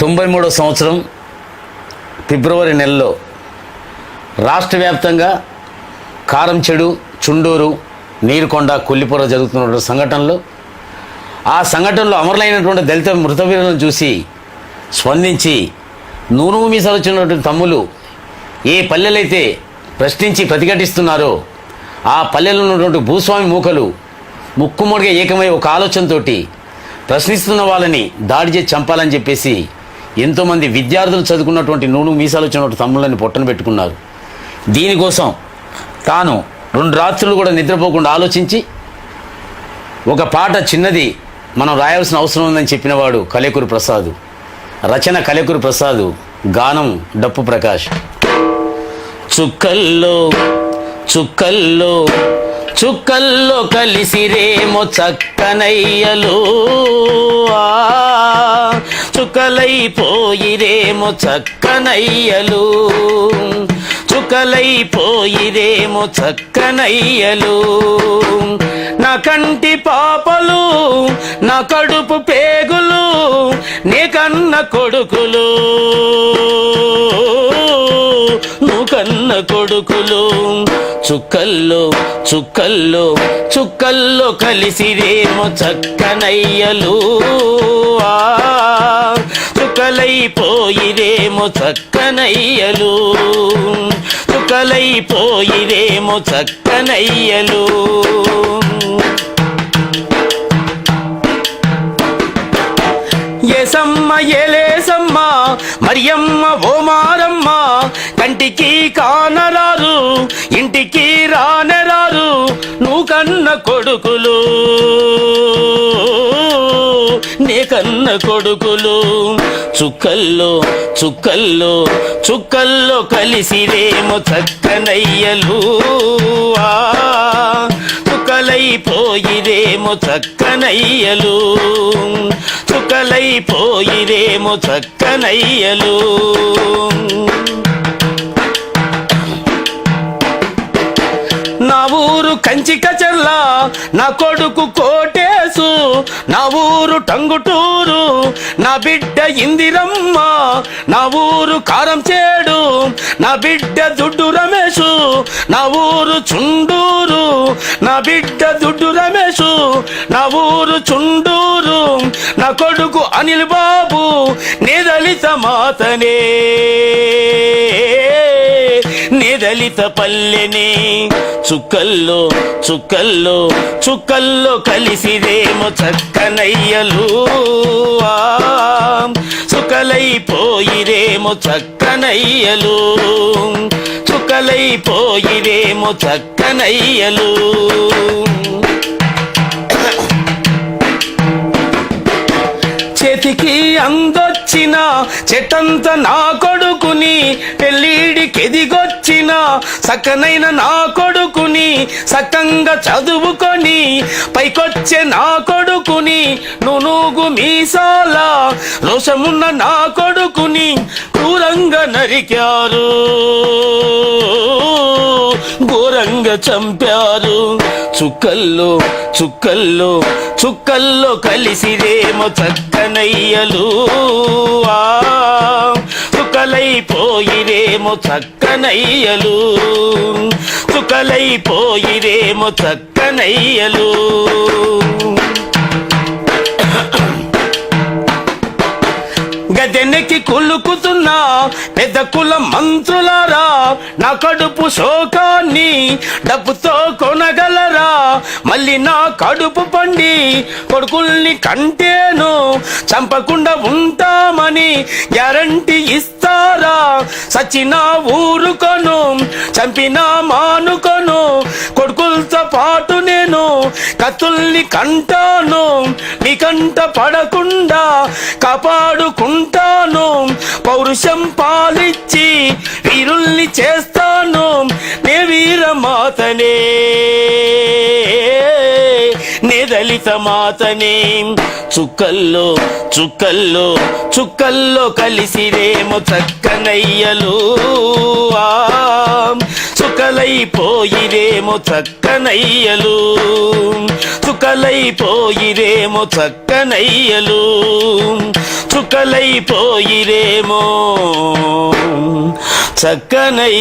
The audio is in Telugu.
తొంభై మూడో సంవత్సరం ఫిబ్రవరి నెలలో రాష్ట్ర వ్యాప్తంగా కారంచెడు చుండూరు నీరుకొండ కొల్లిపుర జరుగుతున్నటువంటి సంఘటనలో. ఆ సంఘటనలో అమరులైనటువంటి దళిత మృతవీరులను చూసి స్పందించి నూరు మీసాలు వచ్చినటువంటి తమ్ములు ఏ పల్లెలైతే ప్రశ్నించి ప్రతిఘటిస్తున్నారో ఆ పల్లెలో ఉన్నటువంటి భూస్వామి మూకలు ముక్కుముడిగా ఏకమై ఒక ఆలోచనతోటి ప్రశ్నిస్తున్న వాళ్ళని దాడి చేసి చంపాలని చెప్పేసి ఎంతోమంది విద్యార్థులు చదువుకున్నటువంటి నూనె మీసాలు వచ్చినటువంటి తమ్ముళ్ళని పొట్టన పెట్టుకున్నారు. దీనికోసం తాను రెండు రాత్రులు కూడా నిద్రపోకుండా ఆలోచించి ఒక పాట చిన్నది మనం రాయాల్సిన అవసరం ఉందని చెప్పినవాడు కలేకూరి ప్రసాద్. రచన కలేకూరి ప్రసాద్. గానం డప్పు ప్రకాష్. చుక్కల్లో చుక్కల్లో చుక్కల్లో కలిసిరేమో చక్కనయ్యలు. ఆ, చుకలైపోయిరేమో చక్కనయ్యలు. చుకలైపోయిరేమో చక్కనయ్యలు. నా కంటి పాపలు నా కడుపు పేగులు నీ కన్న కొడుకులు. నువ్వు కన్న కొడుకులు. చుక్కల్లో చుక్కల్లో చుక్కల్లో కలిసిరేమో చక్కనయ్యలు. చుక్కలైపోయిరేమో చక్కనయ్యలు. చుక్కలైపోయిరేమో చక్కనయ్యలు. ఏసమ్మ ఏలేసమ్మ మరియమ్మ ఓ మారమ్మ కంటికి కానరారు ఇంటికి రానరారు నువ్వు కన్న కొడుకులు. నే కన్న కొడుకులు చుక్కల్లో చుక్కల్లో చుక్కల్లో కలిసిరేమో చక్కనయ్యలు. ఆ చుక్కలైపోయిరేమో చక్కనయ్యలు. చుక్కలైపోయిరేమో చక్కనయ్యలు. నా ఊరు కంచిక చెల్ల నా కొడుకు కోటేసు నా ఊరు టంగుటూరు నా బిడ్డ ఇందిరమ్మ నా ఊరు కారం చేడు నా బిడ్డ దుడ్డు రమేషు నా ఊరు చుండూరు నా బిడ్డ దుడ్డు రమేషు నా ఊరు చుండూరు నా కొడుకు అనిల్ బాబు నిదలిత మాతనే. దళిత పల్లెని చుక్కల్లో చుక్కల్లో చుక్కల్లో కలిసిదేమో చక్కనయ్యలు. ఆ, చుక్కలైపోయిరేమో చక్కనయ్యలు. చుక్కలైపోయిరేమో చక్కనయ్యలు. చేతికి అందొచ్చిన చెట్టంత నా కొడుకుని పెళ్ళిడికి ఎదిగొచ్చిన సక్కనైన నా కొడుకుని సక్కంగా చదువుకొని పైకొచ్చే నా కొడుకుని నునుగు మీసాల రోషమున్న నా కొడుకుని క్రూరంగా నరికారు ఘోరంగా చంపారు. చుక్కల్లో చుక్కల్లో చుక్కల్లో కలిసిరేమో చక్కనయ్యలు. ఆ, పోయిరేమో చక్కనయ్యలు. చుక్కలైపోయిరేమో చక్కనయ్యలు. గదెనకి కులుకుతున్నా పెద్ద కుల మంత్రులారా నా కడుపు శోకాన్ని డబ్బుతో కొనగలరా? మళ్ళీ నా కడుపు పండి కొడుకుల్ని కంటేను చంపకుండా ఉంటామని గ్యారంటీ ఇస్తారా సచిన ఊరుకొను చంపిన మానుకొను కొడుకులతో పాటు నేను కత్తుల్ని కంటాను. మీ కంట పడకుండా కాపాడుకుంటాను. పౌరుషం పాలిచ్చి వీరుల్ని చేస్తాను. నే వీరమాతనే. కలిత మాతనే చుక్కల్లో చుక్కల్లో చుక్కల్లో కలిసిరేమో చక్కనయ్యలు. చుకలైపోయిరేమో చక్కనయ్యలు. చుకలైపోయిరేమో చక్కనయ్యలు. చుకలైపోయిరేమో చక్కనయ్యలు.